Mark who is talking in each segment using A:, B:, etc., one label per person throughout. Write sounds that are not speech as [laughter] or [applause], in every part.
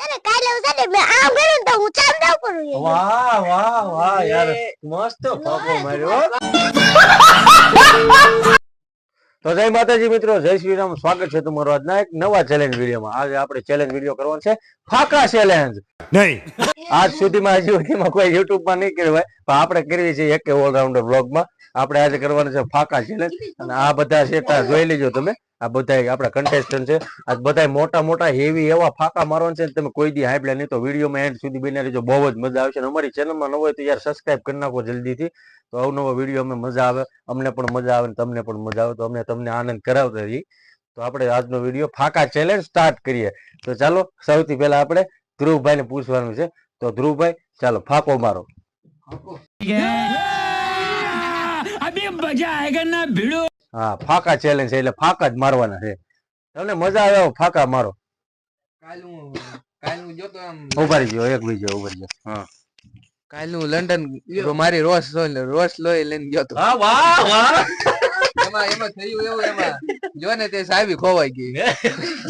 A: ત્યારે કાલે છે ને મેં આમ કર્યું ને તો હું ઉપર વહી ગઈ.
B: વાહ વાહ વાહ યાર. મસ્ત ફાફો માર્યો તો જય માતાજી મિત્રો જય શ્રી રામ. સ્વાગત છે તમારું આજના એક નવા ચેલેન્જ વિડીયોમાં. આજે આપણે ચેલેન્જ વીડિયો કરવાનો છે ફાકા ચેલેન્જ
C: નહીં.
B: આજ સુધીમાં હજી સુધીમાં કોઈ યુટ્યુબમાં નહીં કર્યું હોય પણ આપણે કરવી છે એક ઓલરાઉન્ડર બ્લોગમાં આપણે આજે કરવાનું છે ફાકા ચેલેન્જ અને આ બધા છે જોઈ લેજો તમે. આ બધા આપણા કન્ટેસ્ટન્ટ છે. આ બધા મોટા મોટા હેવી એવા ફાકા મારવાના છે તમે કોઈ દી હાઈપલે નહીં તો વિડીયોમાં એન્ડ સુધી બની રહેજો. બહુ જ મજા આવશે અને અમારી ચેનલમાં ન હોય તો યાર સબસ્ક્રાઈબ કરી નાખો જલ્દીથી. તો અવનવો વીડિયો અમે મજા આવે, અમને પણ મજા આવે તમને પણ મજા આવે. તો અમે તમને આનંદ કરાવતા રહી તો આપણે આજનો વીડિયો ફાકા ચેલેન્જ સ્ટાર્ટ કરીએ. તો ચાલો, સૌથી પહેલા આપણે ધ્રુવભાઈને પૂછવાનું છે. તો ધ્રુવભાઈ, ચાલો, ફાકો મારો.
D: ભીડો?
B: હા ફાકા ચેલેન્જ છે એટલે ફાકા જ મારવાના છે. તમને મજા આવે એવો ફાકા મારો.
E: કાલનું કાલનું જોતો આમ
B: ઊભા ગયો એક બીજો ઊભા ગયો હા.
E: કાલનું લંડન મારી રોસ લોય રોસ લોય લઈને ગયો તો.
B: હા વાહ વાહ.
E: એમાં એમાં થયું એવું એમાં. જો ને તે સાહેબી ખોવાઈ ગઈ.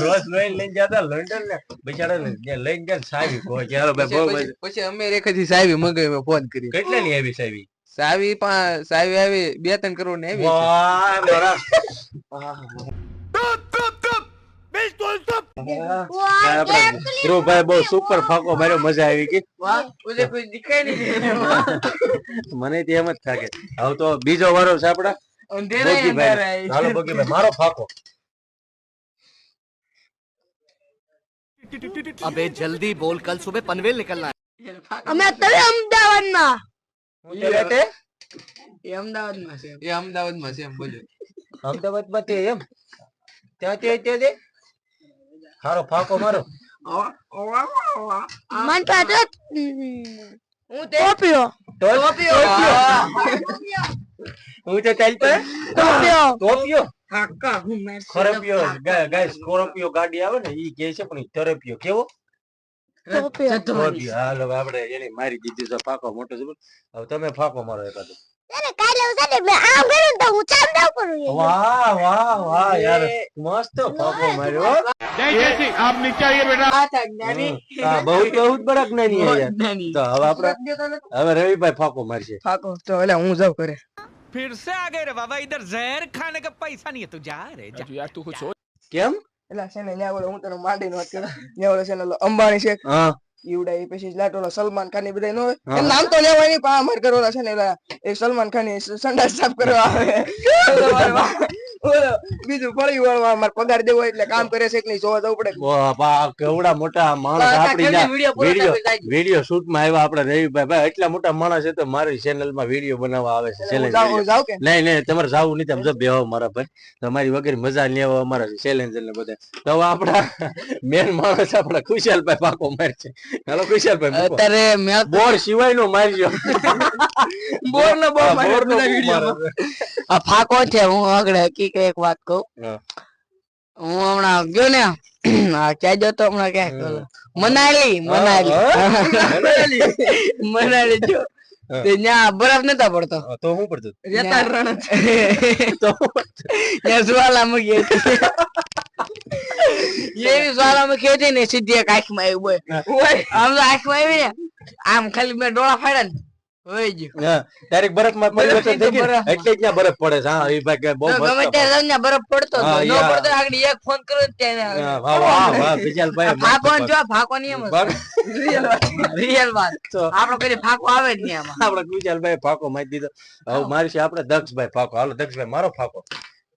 B: રોજ લઈને લઈને જતા લંડન ને બિચારા લઈને ગયા બહુ
E: પછી- અમે રેખાથી સાહેબી મંગાવી મેં ફોન કરી
B: કેટલા ની આવી સાવી?
E: સાહેબી સાવી સાવી આવી બે ત્રણ કરોડ ને
B: ધીરુ ભાઈ બહુ સુપર ફાકો માર્યો મજા આવી ગઈ મને તો એમ જ થાકે હવે તો બીજો વારો છે આપડા મારો ફાકો
C: અબે જલ્દી બોલ કલ સુબહ પનવેલ નીકળના
A: અમે અત્યારે અમદાવાદમાં
E: એ અમદાવાદમાં છે એ અમદાવાદમાં છે એમ બોલ્યો
B: અમદાવાદમાં તે એમ? ત્યાં ત્યાં ત્યાં તે? હારો ફાકો મારો.
A: મન પાસે હું ટોપિયો
B: હું. તો ચાલ પર?
A: ટોપિયો
B: ટોપિયો ખરપિયો ગાય સ્કોર્પિયો ગાડી આવે ને ઈ કે છે પણ ઈ તરપિયો કેવો?
A: ટોપિયો
B: ટોપિયો હાલ હવે આપણે જ્ઞાની. હવે રવિભાઈ ફાકો મારશે.
E: ફાકો તો એટલે હું જાવ કરે
D: फिर से आ गए रे बाबा इधर जहर खाने का पैसा नहीं है तू जा रे
E: એટલે છે ને ન્યા બોલો હું તને માંડીને વાત કરું. ન્યા બોલો છે ને અંબાણી છે.
B: હા.
E: ઈવડા એ પછી લાટ ઓલો સલમાન ખાન એ બધા નો નામ તો લેવાય નહીં પણ અમાર ઓલા છે ને એ સલમાન ખાનની સંડાસ સાફ કરવા આવે. [laughs] [laughs] બીજું ફળી વળવા અમાર પગાર દેવો એટલે કામ કરે છે કે નહીં જોવા જવું પડે.
B: કેવડા મોટા માણસ આપણી વીડિયો વીડિયો શૂટમાં આવ્યા આપડે રવિભાઈ. ભાઈ એટલા મોટા માણસ છે તો મારી ચેનલમાં વીડિયો બનાવવા આવે છે નહીં નહીં તમારે જાવું નહીં તમે જો બેહો મારા ભાઈ. તમારી વગર મજા નહીં આવે અમારા ચેલેન્જર ને બધા. તો આપડા આપણા મેન માણસ આપણા ખુશાલભાઈ પાકો મારશે. હેલો ખુશાલભાઈ
E: અત્યારે મેં
B: બોર સિવાય નો મારજો
E: બોર નો
B: બોર.
E: માર્યો. આ ફાકો છે હું આગળ હકીકત એક વાત કહું.
B: હું.
E: હમણાં ગયો ને [clears throat] આ ક્યાં ગયો તો હમણાં. ઓલો. મનાલી મનાલી. [laughs]
B: મનાલી.
E: મનાલી જો. ત્યાં બરફ નતા પડતો.
B: તો હું પડતું?
E: રેતા રણ [laughs]
B: તો
E: ત્યાં જ્વાલામુખી હતી. એવી ને સીધી એક આંખમાં આવી બોય આમ તો આંખમાં આવી ને આમ ખાલી મેં ડોળા ફાડ્યા ને ગયું
B: ડાયરેક્ટ બરફમાં પરિવર્તન થઈ ગયું એટલે ત્યાં બરફ પડે છે. હા એ ભાઈ બહુ
E: ગમે ત્યારે બરફ પડતો ન પડતો આગળ એક ફોન
B: કરો વાહ વાહ વાહ.
E: જો ફાકો એમ રિયલ વાત. રિયલ વાત. આપણો કદી ફાકો આવે જ નહીં આમાં.
B: આપણે ફાકો મારી દીધો. હવે મારી છે આપણે દક્ષભાઈ ફાકો હાલો દક્ષભાઈ મારો ફાકો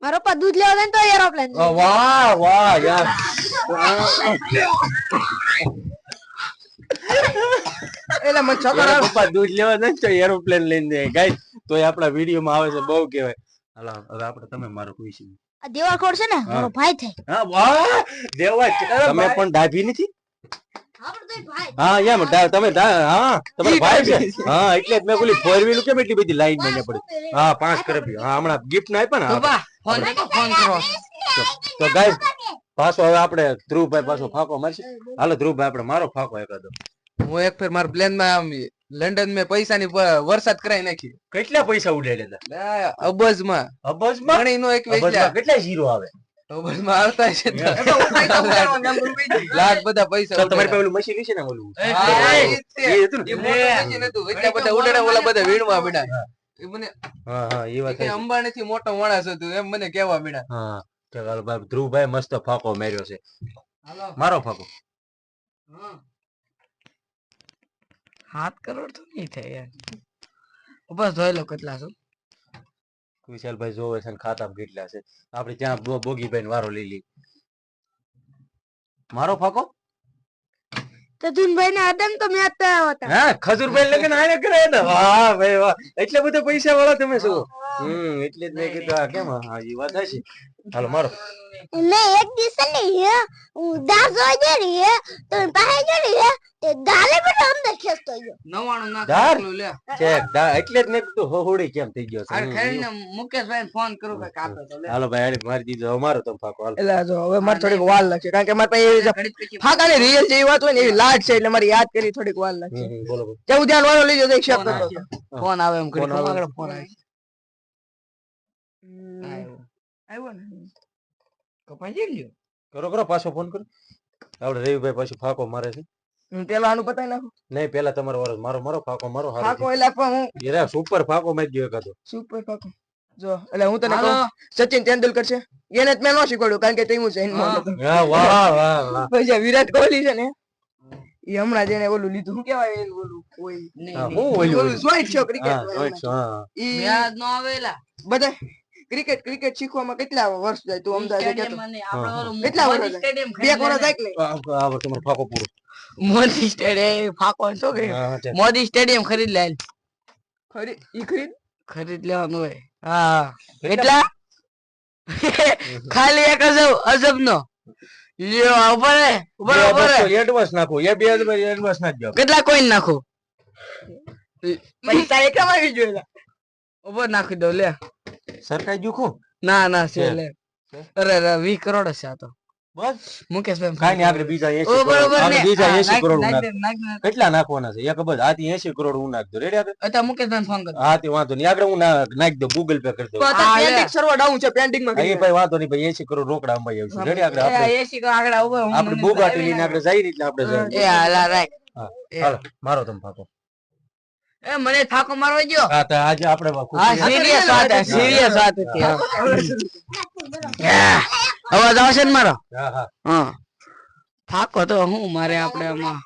A: મારો પપ્પા દૂધ લેવા જાય તો એરોપ્લેન
B: વાહ વાહ યાર.
E: એટલે મને છોકરો
B: પપ્પા દૂધ લેવા જાય તો એરોપ્લેન લઈને જાય. ગાઈસ તો એ આપણા વીડિયો માં આવે છે બહુ કહેવાય. હાલો હવે આપણે તમે મારો કોઈ છે.
A: આ દેવાખોર છે ને મારો ભાઈ થાય.
B: હા વાહ! દેવા તમે પણ ડાભી નથી?
A: આપણો તો ભાઈ
B: હા એમ તમે હા તમારો ભાઈ છે. હા એટલે જ મેં બોલી ફોર વ્હીલ કેમ એટલી બધી લાઈનમાં પડી? હા પાંચ કરે હા હમણાં ગિફ્ટ ના આપ્યા ને
E: ફોન ફોન કરો.
B: તો ગાઈસ પાછો હવે આપણે ધ્રુવભાઈ પાછો ફાકો મારશે. હાલો ધ્રુવભાઈ આપણે મારો ફાકો એકાદો.
E: હું એક ફેર મારા પ્લેનમાં આમ લંડન મેં પૈસા ની વરસાદ કરાઈ નાખી.
B: કેટલા પૈસા ઉડાડ્યા હતા?
E: અબજમાં
B: અબજમાં?
E: ગણી નો એક વેચ્યા.
B: કેટલા ઝીરો આવે?
E: છે લાખ બધા પૈસા
B: ચાલ, તમારી
E: ઉડાડ્યા.
B: મશીન છે ને ઓલું?
E: એ જ છે.
B: એ હતું
E: એ
B: ને
E: મોટું મશીન હતું. એટલા બધા ઉડાડ્યા, ઓલા બધા વીણવા પડ્યા. એ મને
B: હા હા એ વાત
E: અંબાણી થી મોટો માણસ હતું એમ મને કેવા મીડા
B: હા. ભાઈ ધ્રુવભાઈ મસ્ત ફાકો માર્યો છે. મારો ફાકો.
F: સાત કરોડ તો નહીં થાય યાર બસ જોઈ લો કેટલા શું?
B: વિશાલભાઈ જોવે છે ને ખાતામાં કેટલા છે. આપણે ત્યાં બોગીભાઈ વારો લઈ લઈ મારો ફાકો?
A: તો ધૂનભાઈ ના હતા ને તો મેં અત્યારે હતા.
B: હા ખજુરભાઈ લગન આને કરે ને વાહ ભાઈ વાહ. એટલા બધા પૈસા વાળા તમે છો. હમ એટલે જ મેં કીધું આ કેમ? હા એ વાત છે હાલો મારો
A: મેં એક દિવસ છે ને હે દાળ જોઈ દે રહી હે તો પાસે ગઈ હે તે દાલે બધો અંદર ખેંચતો ગયો
E: નવાણું
B: ધાર?
E: આટલું લે
B: ચેક દા એટલે જ મેં કીધું હોડી કેમ થઈ ગયો છે હમ,
E: ખેડીને મુકેશભાઈ ફોન કરું કે કાપે તો લે
B: હાલો ભાઈ હાલે મારી દીધો હવે મારો તમે ફાકો હાલો
E: એટલે જો હવે મારે થોડીક વાર લાગશે કારણ કે મારે પાસે જે
F: પછી
E: ફાકાની રિયલ જેવી વાત હોય ને એવી લાટ છે એટલે મારી યાદ કરી થોડીક વાર લાગશે
B: બોલો
E: જેવું ધ્યાન વાળો લીધો તો એક શબ્દ
F: ફોન આવે. એમ
B: ફોન આવે.
F: ફોન આવે
E: આવ્યો. આવ્યો ને
F: કપાઈ જાય લ્યો.
B: કરો કરો પાછો ફોન કરો. આપણે રવિભાઈ પાછું ફાકો મારે છે.
E: પેલા આનું પતાઈ નાખું?
B: નહીં પેલા તમારો વારો મારો મારો ફાકો મારો
E: ફાકો એટલે હું.
B: યાર સુપર ફાકો મેં ગયો એકાદો.
E: સુપર ફાકો. જો એટલે હું તને કહું સચિન તેંડુલકર છે. એને જ મેં ન શીખવાડ્યું કારણ કે તે હું જૈન
B: વાહ વાહ વાહ.
E: પછી વિરાટ કોહલી છે ને એ હમણાં જેને ઓલું લીધું. શું કેવાય એનું ઓલું? કોઈ
F: નહીં,
B: ઓલું
E: ઓલું છો ક્રિકેટ
F: વ્યાજ નો આવેલા.
E: બધા ક્રિકેટ ક્રિકેટ શીખવામાં કેટલા વર્ષ જાય તું અમદાવાદ
F: ઓલું
E: કેટલા વર્ષ
F: જાય?
E: બે વર્ષ જાય કે
B: આ- આ વખતે તમારો ફાકો પૂરો.
F: મોદી સ્ટેડિયમ ફાકો
B: હા, ચાલ.
F: મોદી સ્ટેડિયમ ખરીદ લે.
E: ખરીદ ઈ ખરીદ?
F: ખરીદ લેવાનું હોય. હા એટલા? ખાલી એક અજબ અજબ નો લ્યો ઉપર ઉપર ઉપર
B: એડવાન્સ નાખો. એ બે એડવાન્સ નાખજો
F: કેટલા કોઈન નાખો?
E: પૈસા એકમ આવી જોઈએ
F: ઉપર નાખી દો લે
B: સરકારી જુખું
F: ના ના છે
B: છે.
F: લે અરે અરે વી કરોડ હશે આ તો.
B: બસ?
F: મુકેશભાઈ
B: કાઈ નહીં આપણે બીજા એસી
F: બરોબર
B: બીજા એસી કરોડ
F: નાખ
B: નાખ
F: નાખ નાખ.
B: કેટલા નાખવાના છે? એક બસ આથી એસી કરોડ હું નાખ દો રેડી આપણે
F: અત્યારે મુકેશભાઈ ફોન કરો
B: હા તે વાંધો નહીં. આપણે હું ના- દો દઉં. ગૂગલ પે કરી
F: દો.
E: પેન્ડિંગ સર્વર ડાઉન છે
B: પેન્ડિંગમાં એ ભાઈ વાંધો નહીં ભાઈ એસી કરોડ રોકડા અંબાઈ આવશે રેડી
F: આપણે
B: આપણે
F: એસી કરોડ આગળ આવો
B: આપણે બોગાટી લઈને આપણે જઈ એટલે આપણે જઈએ.
F: એ હાલા રાખ.
B: હા, હાલો મારો તમ ફાકો
F: એ મને થાકો મારવા ગયો.
B: હા તો આજે આપણે
F: હા સિરિયસ વાત છે સિરિયસ વાત. હા. અવાજ આવશે ને મારો?
B: હા હા.
F: હા. થાકો તો હું મારે આપણે આમાં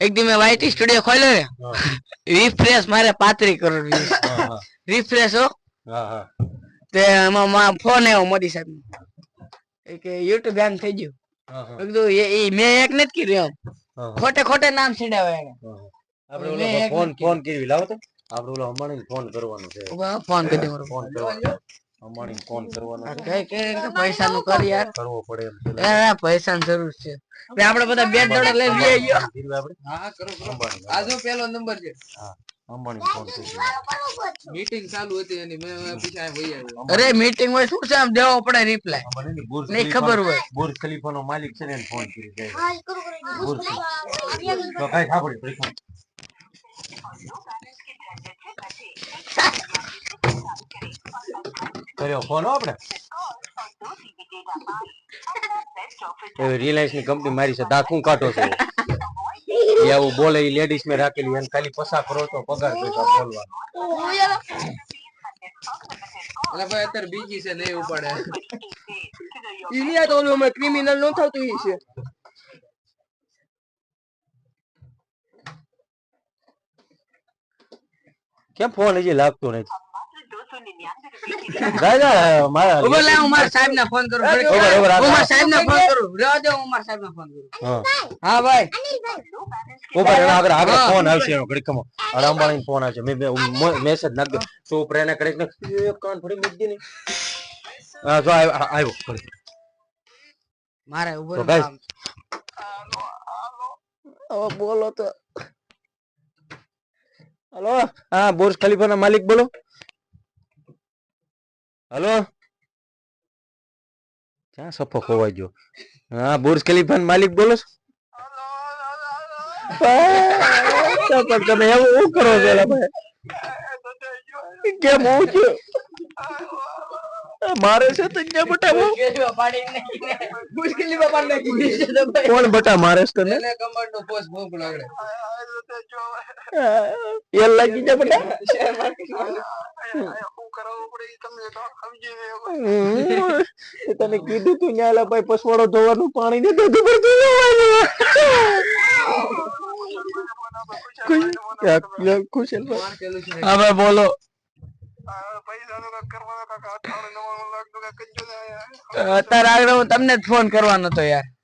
F: એક દી મેં વાયટી સ્ટુડિયો ખોલ્યો ને. રિફ્રેશ મારે પાતરી કરોડ
B: હા,
F: રિફ્રેશ હો.
B: હા, હા.
F: તે એમાં માં ફોન આવ્યો મોદી સાહેબ એ કે યુટ્યુબ બેન થઈ ગયું. કીધું એ મેં એક નથી કર્યું. ખોટે ખોટે નામ સીડાવે એને.
B: આપણે ઓલો ફોન ફોન કેવી લાવો તો આપણે ઓલો અંબાણી ફોન કરવાનો છે
F: ફોન કરી દે
B: ફોન કરવાનો અંબાણી ફોન કરવાનો છે.
F: કઈ કઈ પૈસા નું કર યાર
B: કરવો પડે એમ
F: એ
B: પેલા.
F: ના, જરૂર છે આપણે બધા બે દોડા લઈ બે ગયો
B: આપણે
E: હા કરો કરો
B: અંબાણી
E: આ જો પેલો નંબર છે
B: અંબાણી ફોન કરી
E: મીટિંગ ચાલુ હતી એની મેં પીછા આવ્યો
F: અરે મીટિંગ હોય શું છે આમ દેવો પડે રિપ્લાય
B: બુર્જ
F: નહીં ખબર હોય.
B: બુર્જ ખલીફાનો માલિક છે ને ફોન કરી દે
A: હા, કરું, કરું.
B: બુર્જ તો કાંઈ સાંભળી પૈસા કર્યો ફોન આપણે? રિલાયન્સની કંપની મારી છે દાખું કાઢો છો. એ આવું બોલે એ લેડીઝ મેં રાખેલી એને ખાલી પસાર કરો તો પગાર પૈસા બોલવા
E: એટલે ભાઈ અત્યારે બીજી છે નહીં ઉપાડે. ઈ તો ઓલું અમે ક્રિમિનલ નો થતું છે.
B: કેમ ફોન હજી લાગતો નથી? દાદા મારા
F: ઊભો લે હું સાહેબ ને ફોન કરું. ઘડીક.
B: ઊભો, ઊભો,
F: હું
B: રાખો.
F: મારા સાહેબ ને ફોન કરું. રહેવા દે હું સાહેબ ને ફોન કરું.
B: હા.
E: હા ભાઈ.
B: ઉપર એના આગળ આગળ. ફોન આવશે એનો ઘડીક ખમો અરે ફોન આવશે. મેં મેસેજ નાખ દો તો ઉપર એને ને એક કાન ફરી મૂકી દે ને. હા જો આવ્યો આવ્યો
F: મારે
E: ઊભો બોલો તો.
B: હલો? હા બોર્સ ખલીફાના માલિક બોલો. હલો? ક્યાં સફો ખોવાઈ ગયો? હા બોર્સ ખલીફાના માલિક બોલો પણ તમે એવું શું કરો છો ભાઈ? કેમ હું છું? મારે છે તો કે બટા. કોણ બટા મારે છે તને?
E: કમર નો પોસ્ટ ભૂખ લાગડે.
B: એ લાગી જા બટા
E: શેર માર્કેટમાં.
B: હમ. એ તને કીધું તું ન્યાલા ભાઈ પસવાડો ધોવાનું પાણી ને દૂધ પર ધોવાનું ખુશલ.
F: હવે બોલો અત્યારે આગળ હું તમને જ ફોન કરવાનો હતો યાર હા,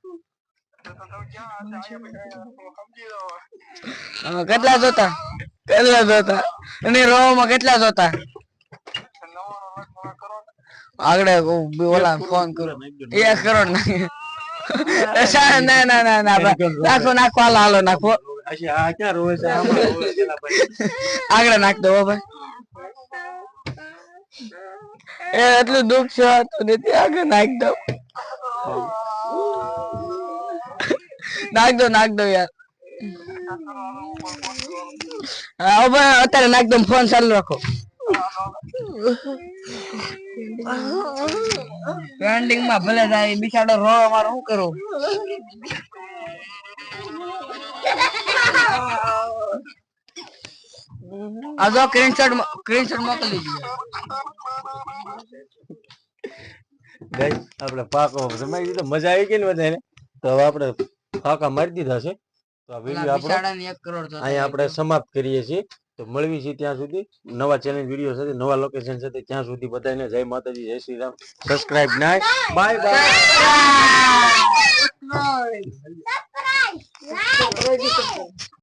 F: કેટલા જોતા? કેટલા જોતા? રો માં કેટલા જોતા? આગળ ઓલા ફોન કરો. એક કરોડ ના ના ના ના ના નાખો નાખો, હાલો હાલો, નાખો. આગળ નાખ દો ભાઈ. એ એટલું દુઃખ છે, તો નથી આગળ નાખ દો. નાખ દો નાખ દો યાર હવે અત્યારે નાખ દો ફોન ચાલુ રાખો. પેન્ડિંગમાં ભલે જાય બિચારો રો મારે શું કરું આ જો સ્ક્રીનશોટ સ્ક્રીનશોટ મોકલી દીધો.
B: Guys, આપણે પાકો જમાઈ દીધો મજા આવી ગઈ ને બધાને. તો હવે આપણે ફાકા મારી દીધા છે. તો આ વીડિયો આપણો અહીંયા આપણે સમાપ્ત કરીએ છીએ. તો મળવી છીએ ત્યાં સુધી. નવા ચેલેન્જ વીડિયો સાથે નવા લોકેશન સાથે ત્યાં સુધી બધાને જય માતાજી જય શ્રી રામ. સબસ્ક્રાઇબ ના બાય બાય